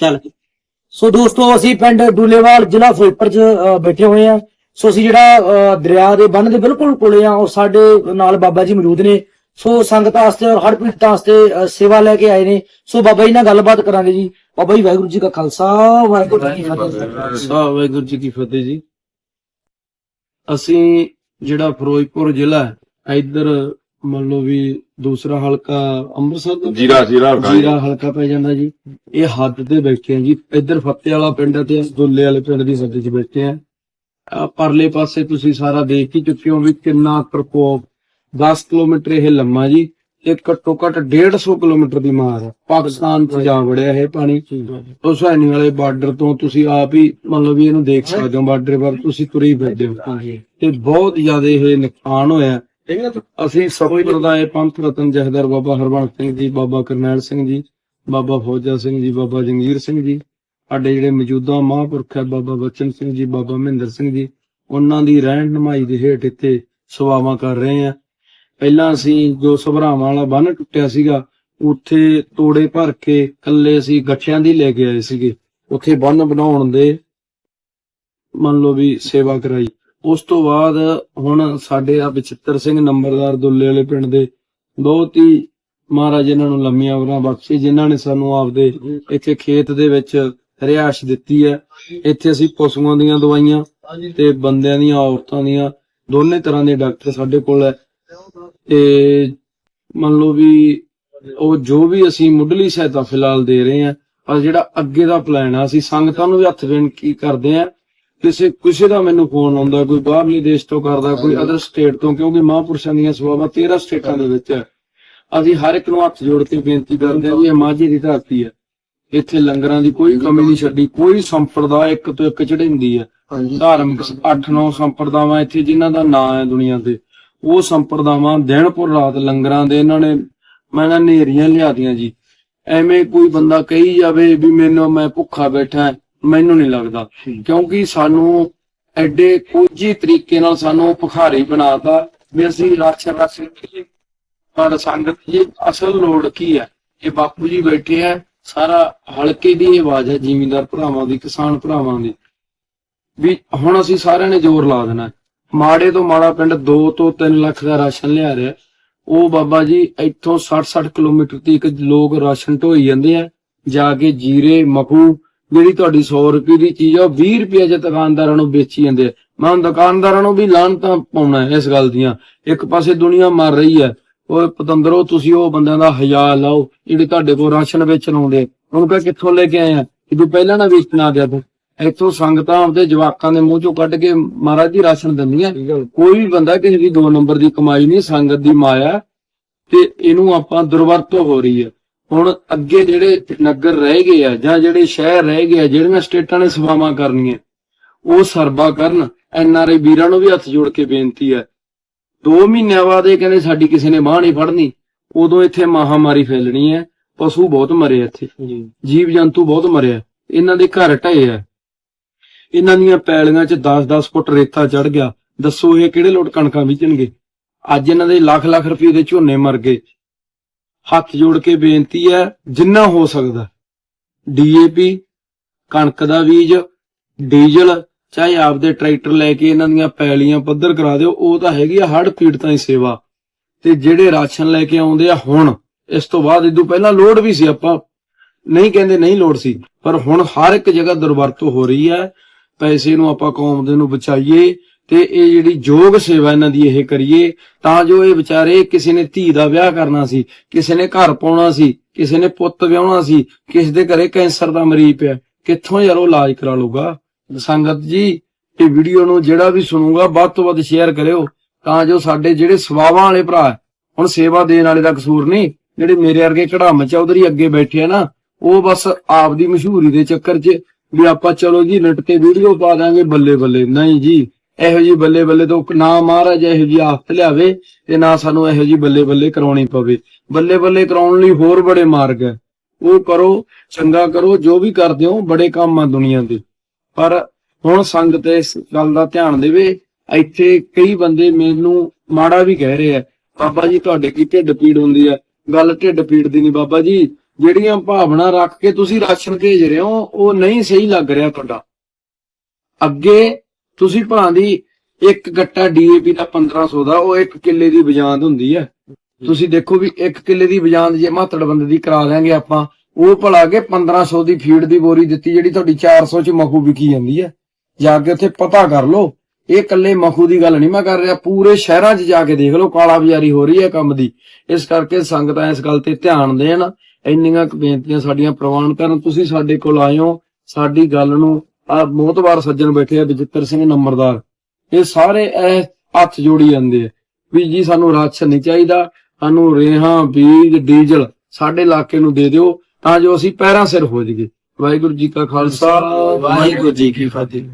ਚੱਲ। ਸੋ ਦੋਸਤੋ ਅਸੀਂ ਪਿੰਡ ਡੂਲੇਵਾਲ ਜ਼ਿਲ੍ਹਾ ਫਿਰੋਜ਼ਪੁਰ ਚ ਅ, ਬੈਠੇ ਹੋਏ ਆ ਸੋ ਅਸੀਂ ਜਿਹੜਾ ਅ, ਦਰਿਆ ਦੇ ਬੰਨ ਦੇ ਬਿਲਕੁਲ ਕੋਲੇ ਆ ਔਰ ਸਾਡੇ ਨਾਲ ਬਾਬਾ ਜੀ ਮੌਜੂਦ ਨੇ। ਸੋ ਸੰਗਤ ਵਾਸਤੇ ਔਰ ਹਰ ਪੀੜਤਾਂ ਵਾਸਤੇ ਅ, ਸੇਵਾ ਲੈ ਕੇ ਆਏ ਨੇ। ਸੋ ਬਾਬਾ ਜੀ ਨਾਲ ਗੱਲਬਾਤ ਕਰਾਂਗੇ ਜੀ। ਬਾਬਾ ਜੀ ਵਾਹਿਗੁਰੂ ਜੀ ਕਾ ਖਾਲਸਾ ਵਾਹਿਗੁਰੂ ਜੀ ਕੀ ਫਤਿਹ। ਸਾ ਵਾਹਿਗੁਰੂ ਜੀ ਕੀ ਫਤਿਹ ਜੀ। ਅਸੀਂ ਜਿਹੜਾ ਫਿਰੋਜ਼ਪੁਰ ਜ਼ਿਲ੍ਹਾ ਹੈ ਇੱਧਰ ਮੰਨ ਲਓ ਵੀ ਦੂਸਰਾ ਹਲਕਾ ਅੰਮ੍ਰਿਤਸਰ ਦਾ ਜੀਰਾ ਜੀਰਾ ਹਲਕਾ ਜੀ। ਜੀਰਾ ਹਲਕਾ ਪੈ ਜਾਂਦਾ ਜੀ। ਇਹ ਹੱਦ ਤੇ ਬੈਠੇ ਆ ਜੀ। ਇੱਧਰ ਫੱਤੇ ਵਾਲਾ ਪਿੰਡ ਹੈ ਤੇ ਦੁੱਲੇ ਵਾਲੇ ਪਿੰਡ ਦੀ ਸੱਦੇ 'ਚ ਬੈਠੇ ਆ। ਆਹ ਪਰਲੇ ਪਾਸੇ ਤੁਸੀਂ ਸਾਰਾ ਦੇਖ ਹੀ ਚੁੱਕੇ ਹੋ ਵੀ ਕਿੰਨਾ ਪ੍ਰਕੋਪ। 10 ਕਿਲੋਮੀਟਰ ਇਹ ਲੰਮਾ ਜੀ ਤੇ ਘੱਟੋ ਘੱਟ 150 ਕਿਲੋਮੀਟਰ ਦੀ ਮਾਰ ਹੈ ਪਾਕਿਸਤਾਨ 'ਚ ਜਾ ਵੜਿਆ ਇਹ ਪਾਣੀ। ਹੁਸੈਨੀ ਵਾਲੇ ਬਾਰਡਰ ਤੋਂ ਤੁਸੀਂ ਆਪ ਹੀ ਮੰਨ ਲਓ ਵੀ ਇਹਨੂੰ ਦੇਖ ਸਕਦੇ ਹੋ ਬਾਰਡਰ ਪਰ ਤੁਸੀਂ ਤੁਰੇ ਹੀ ਫਿਰਦੇ ਹੋ। ਤੇ ਬਹੁਤ ਜ਼ਿਆਦਾ ਇਹ ਨੁਕਸਾਨ ਹੋਇਆ। ਅਸੀਂ ਸਤਿਗੁਰ ਦਾ ਇਹ ਪੰਥ ਰਤਨ ਜਹਦਰ ਬਾਬਾ ਹਰਬੰਸ ਸਿੰਘ ਜੀ, ਬਾਬਾ ਕਰਨੈਲ ਸਿੰਘ ਜੀ, ਬਾਬਾ ਫੌਜਾ ਸਿੰਘ ਜੀ, ਬਾਬਾ ਜੰਗੀਰ ਸਿੰਘ ਜੀ, ਸਾਡੇ ਜਿਹੜੇ ਮੌਜੂਦਾ ਮਹਾਂਪੁਰਖ ਹੈ, ਬਾਬਾ ਬਚਨ ਸਿੰਘ ਜੀ, ਬਾਬਾ ਮਹਿੰਦਰ ਸਿੰਘ ਜੀ, ਉਹਨਾਂ ਦੀ ਰਹਿਣ ਨਮਾਈ ਦੇ ਹੇਠ ਇੱਥੇ ਸੇਵਾਵਾਂ ਕਰ ਰਹੇ ਆ। ਪਹਿਲਾਂ ਅਸੀਂ ਜੋ ਸਭਰਾਵਾਂ ਵਾਲਾ ਬੰਨ ਟੁੱਟਿਆ ਸੀਗਾ, ਉੱਥੇ ਤੋੜੇ ਭਰ ਕੇ ਕੱਲੇ ਅਸੀਂ ਗੱਠਿਆਂ ਦੀ ਲੈ ਕੇ ਆਏ ਸੀਗੇ। ਉੱਥੇ ਬੰਨ ਬਣਾਉਣ ਦੇ ਮੰਨ ਲਓ ਵੀ ਸੇਵਾ ਕਰਾਈ। ਉਸ ਤੋਂ ਬਾਅਦ ਹੁਣ ਸਾਡੇ ਆ ਬਚਿੱਤਰ ਸਿੰਘ ਨੰਬਰਦਾਰ ਦੁੱਲੇ ਵਾਲੇ ਪਿੰਡ ਦੇ ਬਹੁਤ ਹੀ ਮਹਾਰਾਜ ਇਹਨਾਂ ਨੂੰ ਲੰਮੀਆਂ ਉਮਰਾਂ ਬਖਸ਼ੇ, ਜਿਨ੍ਹਾਂ ਨੇ ਸਾਨੂੰ ਆਪਦੇ ਇੱਥੇ ਖੇਤ ਦੇ ਵਿੱਚ ਰਿਹਾਇਸ਼ ਦਿੱਤੀ ਹੈ। ਇੱਥੇ ਅਸੀਂ ਪਸ਼ੂਆਂ ਦੀਆਂ ਦਵਾਈਆਂ ਤੇ ਬੰਦਿਆਂ ਦੀਆਂ, ਔਰਤਾਂ ਦੀਆਂ, ਦੋਨੇ ਤਰ੍ਹਾਂ ਦੇ ਡਾਕਟਰ ਸਾਡੇ ਕੋਲ ਹੈ। ਤੇ ਮੰਨ ਲਓ ਵੀ ਉਹ ਜੋ ਵੀ ਅਸੀਂ ਮੁੱਢਲੀ ਸਹਾਇਤਾ ਫਿਲਹਾਲ ਦੇ ਰਹੇ ਹਾਂ, ਪਰ ਜਿਹੜਾ ਅੱਗੇ ਦਾ ਪਲਾਨ ਆ, ਅਸੀਂ ਸੰਗਤਾਂ ਨੂੰ ਵੀ ਹੱਥ ਬੇਨਤੀ ਕਰਦੇ ਹਾਂ। ਕਿਸੇ ਕਿਸੇ ਦਾ ਮੈਨੂੰ ਫੋਨ ਆਉਂਦਾ ਕੋਈ ਬਾਹਰਲੇ ਦੇਸ਼ ਤੋਂ ਕਰਦਾ ਕੋਈ ਅਦਰ ਸਟੇਟ ਤੋਂ ਕਿਉਂਕਿ ਮਹਾਂਪੁਰਸ਼ਾਂ ਦੀਆਂ ਸੇਵਾਵਾਂ 13 ਸਟੇਟਾਂ ਦੇ ਵਿੱਚ ਹੈ। ਅਸੀਂ ਹਰ ਇੱਕ ਨੂੰ ਹੱਥ ਜੋੜ ਕੇ ਬੇਨਤੀ ਕਰਦੇ ਹਾਂ ਵੀ ਇਹ ਮਾਝੇ ਦੀ ਧਰਤੀ ਹੈ। ਇੱਥੇ ਲੰਗਰਾਂ ਦੀ ਕੋਈ ਕਮੀ ਨਹੀਂ ਛੱਡੀ ਕੋਈ ਸੰਪਰਦਾ ਇੱਕ ਤੋਂ ਇੱਕ ਚੜ੍ਹਿੰਦੀ ਹੈ। ਧਾਰਮਿਕ 8-9 ਸੰਪਰਦਾਵਾਂ ਇੱਥੇ ਜਿਨ੍ਹਾਂ ਦਾ ਨਾਂ ਹੈ ਦੁਨੀਆ ਤੇ ਉਹ ਸੰਪਰਦਾਵਾਂ ਦਿਨ ਪਰ ਰਾਤ ਲੰਗਰਾਂ ਦੇ ਇਹਨਾਂ ਨੇ ਮੈਂ ਨਾ ਨੇਰੀਆਂ ਲਿਆਦੀਆਂ ਜੀ। ਐਵੇਂ ਕੋਈ ਬੰਦਾ ਕਹੀ ਜਾਵੇ ਵੀ ਮੈਨੂੰ ਮੈਂ ਭੁੱਖਾ ਬੈਠਾ ਹਾਂ, ਮੈਨੂੰ ਨਹੀਂ ਲੱਗਦਾ। ਕਿਉਂਕਿ ਸਾਨੂੰ ਐਡੇ ਕੋਝੀ ਤਰੀਕੇ ਨਾਲ ਸਾਨੂੰ ਭੁਖਾਰੀ ਬਣਾਤਾ ਵੀ ਅਸੀਂ ਰਾਸ਼ਨ ਕਹੀਏ। ਪਰ ਸੰਗਤ ਜੀ ਅਸਲ ਲੋੜ ਕੀ ਹੈ? ਇਹ ਬਾਪੂ ਜੀ ਬੈਠੇ ਆ ਸਾਰਾ ਹਲਕੇ ਦੀ ਆਵਾਜ਼ ਹੈ ਜ਼ਿਮੀਂਦਾਰ ਭਰਾਵਾਂ ਦੀ ਕਿਸਾਨ ਭਰਾਵਾਂ ਦੀ। ਵੀ ਹੁਣ ਅਸੀਂ ਸਾਰਿਆਂ ਨੇ ਜ਼ੋਰ ਲਾ ਦੇਣਾ। ਮਾੜੇ ਤੋਂ ਮਾੜਾ ਪਿੰਡ 2 ਤੋਂ 3 ਲੱਖ ਦਾ ਰਾਸ਼ਨ ਲਿਆ ਰਿਹਾ ਉਹ ਬਾਬਾ ਜੀ ਇੱਥੋਂ 60-60 ਕਿਲੋਮੀਟਰ ਤੱਕ ਲੋਕ ਰਾਸ਼ਨ ਢੋਈ ਜਾਂਦੇ ਆ ਜਾ ਕੇ ਜੀਰੇ ਮਖੂ ਜਿਹੜੀ ਤੁਹਾਡੀ 100 ਰੁਪਏ ਦੀ ਚੀਜ਼ ਆ ਉਹ 20 ਰੁਪਏ ਚ ਦੁਕਾਨਦਾਰਾਂ ਨੂੰ ਵੇਚੀ ਜਾਂਦੇ ਆ। ਮੈਂ ਹੁਣ ਦੁਕਾਨਦਾਰਾਂ ਨੂੰ ਵੀ ਲਾਹਨਤਾਂ ਪਾਉਣਾ ਇਸ ਗੱਲ ਦੀਆਂ। ਇੱਕ ਪਾਸੇ ਦੁਨੀਆ ਮਰ ਰਹੀ ਹੈ। ਉਹ ਪਤੰਦਰੋ ਤੁਸੀਂ ਉਹ ਬੰਦਿਆਂ ਦਾ ਹਯਾ ਲਾਓ ਜਿਹੜੇ ਤੁਹਾਡੇ ਕੋਲ ਰਾਸ਼ਨ ਵੇਚਣ ਆਉਂਦੇ ਉਹਨੂੰ ਕਹ ਕਿੱਥੋਂ ਲੈ ਕੇ ਆਏ ਆ? ਕਿ ਤੂੰ ਪਹਿਲਾਂ ਨਾ ਵੇਚਣਾ ਆ ਗਿਆ ਤੂੰ। ਇੱਥੋਂ ਸੰਗਤਾਂ ਆਪਦੇ ਜਵਾਕਾਂ ਦੇ ਮੂੰਹ ਚੋਂ ਕੱਢ ਕੇ ਮਹਾਰਾਜ ਦੀ ਰਾਸ਼ਨ ਦਿੰਦੀਆਂ। ਕੋਈ ਵੀ ਬੰਦਾ ਕਿਸੇ ਦੀ ਦੋ ਨੰਬਰ ਦੀ ਕਮਾਈ ਨਹੀਂ ਸੰਗਤ ਦੀ ਮਾਇਆ ਤੇ ਇਹਨੂੰ ਆਪਾਂ ਦੁਰਵਰਤੋਂ ਹੋ ਰਹੀ ਹੈ। ਹੁਣ ਅੱਗੇ ਜਿਹੜੇ ਨਗਰ ਰਹਿ ਗਏ ਆ ਜਾਂ ਜਿਹੜੇ ਸ਼ਹਿਰ ਰਹਿ ਗਏ ਆ ਜਿਹੜੀਆਂ ਸਟੇਟਾਂ ਨੇ ਸੇਵਾਵਾਂ ਕਰਨੀਆਂ ਉਹ ਸਰਬਾ ਕਰਨ ਐਨਆਰਆਈ ਵੀਰਾਂ ਨੂੰ ਵੀ ਹੱਥ ਜੋੜ ਕੇ ਬੇਨਤੀ ਹੈ। 2 ਮਹੀਨਿਆਂ ਬਾਅਦ ਇਹ ਕਹਿੰਦੇ ਸਾਡੀ ਕਿਸੇ ਨੇ ਬਾਹ ਨਹੀਂ ਫੜਨੀ ਉਦੋਂ ਇੱਥੇ ਮਹਾਮਾਰੀ ਫੈਲਣੀ ਹੈ ਪਸ਼ੂ ਬਹੁਤ ਮਰੇ ਇੱਥੇ। ਜੀਵ ਜੰਤੂ ਬਹੁਤ ਮਰਿਆ ਇਹਨਾਂ ਦੇ ਘਰ ਢਏ ਆ। ਇਹਨਾਂ ਦੀਆਂ ਪੈਲੀਆਂ 'ਚ 10-10 ਫੁੱਟ ਰੇਤਾ ਚੜ ਗਿਆ। ਦੱਸੋ ਇਹ ਕਿਹੜੇ ਲੋਟ ਕਣਕਾਂ ਬੀਜਣਗੇ? ਅੱਜ ਇਹਨਾਂ ਦੇ ਲੱਖ ਲੱਖ ਰੁਪਏ ਦੇ ਝੋਨੇ ਮਰ ਗਏ। ਹੱਥ ਜੋੜ ਕੇ ਬੇਨਤੀ ਹੈ, ਜਿੰਨਾ ਹੋ ਸਕਦਾ, ਡੀਏਪੀ, ਕਣਕ ਦਾ ਬੀਜ, ਡੀਜ਼ਲ, ਚਾਹੇ ਆਪਦੇ ਟਰੈਕਟਰ ਲੈ ਕੇ ਇਹਨਾਂ ਦੀਆਂ ਪੈਲੀਆਂ ਪੱਧਰ ਕਰਾ ਦਿਓ, ਉਹ ਤਾਂ ਹੈਗੀ ਆ ਹੜ ਪੀੜਤਾਂ ਦੀ ਸੇਵਾ। ਤੇ ਜਿਹੜੇ ਰਾਸ਼ਨ ਲੈ ਕੇ ਆਉਂਦੇ ਆ ਹੁਣ, ਇਸ ਤੋਂ ਬਾਅਦ ਇਦੋਂ ਪਹਿਲਾਂ ਲੋਡ ਵੀ ਸੀ ਆਪਾਂ, ਨਹੀਂ ਕਹਿੰਦੇ ਨਹੀਂ ਲੋੜ ਸੀ, ਪਰ ਹੁਣ ਹਰ ਇੱਕ ਜਗ੍ਹਾ ਦੁਰਵਰਤੋਂ ਹੋ ਰਹੀ ਹੈ, ਪੈਸੇ ਨੂੰ ਆਪਾਂ ਕੌਮ ਦੇ ਨੂੰ ਬਚਾਈਏ ਤੇ ਇਹ ਜਿਹੜੀ ਯੋਗ ਸੇਵਾ ਇਹਨਾਂ ਦੀ ਇਹ ਕਰੀਏ, ਤਾਂ ਜੋ ਇਹ ਵਿਚਾਰੇ ਕਿਸੇ ਨੇ ਧੀ ਦਾ ਵਿਆਹ ਕਰਨਾ ਸੀ, ਕਿਸੇ ਨੇ ਘਰ ਪਾਉਣਾ ਸੀ, ਕਿਸੇ ਨੇ ਪੁੱਤ ਵਿਆਹਣਾ ਸੀ, ਕਿਸੇ ਦੇ ਘਰੇ ਕੈਂਸਰ ਦਾ ਮਰੀਜ਼ ਪਿਆ, ਕਿੱਥੋਂ ਯਾਰ ਉਹ ਇਲਾਜ ਕਰਾ ਲੂਗਾ ਸੰਗਤ ਜੀ, ਇਹ ਵੀਡੀਓ ਨੂੰ ਜਿਹੜਾ ਵੀ ਸੁਣੂਗਾ, ਵੱਧ ਤੋਂ ਵੱਧ ਸ਼ੇਅਰ ਕਰਿਓ, ਤਾਂ ਜੋ ਸਾਡੇ ਜਿਹੜੇ ਸਵਾਵਾਂ ਵਾਲੇ ਭਰਾ ਹੁਣ ਸੇਵਾ ਦੇਣ ਵਾਲੇ ਦਾ ਕਸੂਰ ਨਹੀਂ, ਜਿਹੜੇ ਮੇਰੇ ਵਰਗੇ ਕਢਾਮ ਚੌਧਰੀ ਅੱਗੇ ਬੈਠੇ ਆ ਨਾ, ਉਹ ਬਸ ਆਪ ਦੀ ਮਸ਼ਹੂਰੀ ਦੇ ਚੱਕਰ 'ਚ ਵੀ ਆਪਾਂ ਚਲੋ ਜੀ ਨੈਟ ਤੇ ਵੀਡੀਓ ਪਾ ਦਾਂਗੇ ਬੱਲੇ ਬੱਲੇ। ਨਹੀਂ ਜੀ ਇਹੋ ਜੀ ਬੱਲੇ ਬੱਲੇ ਤੋਂ ਨਾ ਮਹਾਰਾਜ ਇਹੋ ਜੀ ਆਫਤ ਲਿਆਵੇ ਤੇ ਨਾ ਸਾਨੂੰ ਇਹੋ ਜੀ ਬੱਲੇ ਬੱਲੇ ਕਰਾਉਣੀ ਪਵੇ। ਬੱਲੇ ਬੱਲੇ ਕਰਾਉਣ ਲਈ ਹੋਰ ਬੜੇ ਮਾਰਗ ਹੈ। ਉਹ ਕਰੋ, ਚੰਗਾ ਕਰੋ, ਜੋ ਵੀ ਕਰਦੇ ਹੋ, ਬੜੇ ਕੰਮ ਆ ਦੁਨੀਆ ਦੇ। ਪਰ ਹੁਣ ਸੰਗਤ ਇਸ ਗੱਲ ਦਾ ਧਿਆਨ ਦੇਵੇ, ਇੱਥੇ ਕਈ ਬੰਦੇ ਮੈਨੂੰ ਮਾੜਾ ਵੀ ਕਹਿ ਰਹੇ ਆ, ਬਾਬਾ ਜੀ, ਤੁਹਾਡੇ ਕੀ ਢਿੱਡ ਪੀੜ ਹੁੰਦੀ ਆ? ਗੱਲ ਢਿੱਡ ਪੀੜ ਦੀ ਨਹੀਂ ਬਾਬਾ ਜੀ। ਜਿਹੜੀਆਂ ਭਾਵਨਾ ਰੱਖ ਕੇ ਤੁਸੀਂ ਰਾਸ਼ਨ ਭੇਜ ਰਹੇ ਹੋ, ਉਹ ਨਹੀਂ ਸਹੀ ਲੱਗ ਰਿਹਾ ਤੁਹਾਡਾ। ਅੱਗੇ ਤੁਸੀਂ ਭਾਂ ਦੀ ਇੱਕ ਗੱਟਾ ਡੀਏਪੀ ਦਾ 1500 ਦਾ, ਉਹ ਇੱਕ ਕਿੱਲੇ ਦੀ ਬਜਾਂਦ ਹੁੰਦੀ ਹੈ ਤੁਸੀਂ ਦੇਖੋ ਵੀ ਇੱਕ ਕਿੱਲੇ ਦੀ ਬਜਾਂਦ ਜੇ ਮਾਤੜ ਬੰਦੇ ਦੀ ਕਰਾ ਦਿਆਂਗੇ ਆਪਾਂ, ਉਹ ਭਲਾ ਕੇ 1500 ਦੀ ਫੀਡ ਦੀ ਬੋਰੀ ਦਿੱਤੀ ਜਿਹੜੀ ਤੁਹਾਡੀ 400 ਚ ਮਖੂ ਵਿਕੀ ਜਾਂਦੀ ਹੈ ਜਾ ਕੇ ਉੱਥੇ ਪਤਾ ਕਰ ਲਓ, ਇਹ ਕੱਲੇ ਮਖੂ ਦੀ ਗੱਲ ਨਹੀਂ ਮੈਂ ਕਰ ਰਿਹਾ, ਪੂਰੇ ਸ਼ਹਿਰਾਂ 'ਚ ਜਾ ਕੇ ਦੇਖ ਲਓ, ਕਾਲਾ ਬਾਜ਼ਾਰੀ ਹੋ ਰਹੀ ਹੈ ਕੰਮ ਦੀ। ਇਸ ਕਰਕੇ ਸੰਗਤਾਂ ਇਸ ਗੱਲ ਤੇ ਧਿਆਨ ਦੇਣ, ਇੰਨੀਆਂ ਕੁ ਬੇਨਤੀਆਂ ਸਾਡੀਆਂ ਪ੍ਰਵਾਨ ਕਰਨ। ਤੁਸੀਂ ਸਾਡੇ ਕੋਲ ਆਏ ਹੋ ਸਾਡੀ ਗੱਲ ਨੂੰ ਆ ਮੋਤਬਾਰ ਸੱਜਣ ਬੈਠੇ ਆ ਬਜਿੱਤਰ ਸਿੰਘ ਨੰਬਰਦਾਰ। ਇਹ ਸਾਰੇ ਇਹ ਹੱਥ ਜੋੜੀ ਜਾਂਦੇ ਆ ਵੀ ਜੀ ਸਾਨੂੰ ਰਾਸ਼ਨ ਨਹੀਂ ਚਾਹੀਦਾ, ਸਾਨੂੰ ਰੇਹਾਂ, ਬੀਜ, ਡੀਜ਼ਲ ਸਾਡੇ ਇਲਾਕੇ ਨੂੰ ਦੇ ਦਿਓ ਤਾਂ ਜੋ ਅਸੀਂ ਪੈਰਾਂ ਸਿਰ ਹੋ ਜਾਈਏ। ਵਾਹਿਗੁਰੂ ਜੀ ਕਾ ਖਾਲਸਾ, ਵਾਹਿਗੁਰੂ ਜੀ ਕੀ ਫਤਿਹ।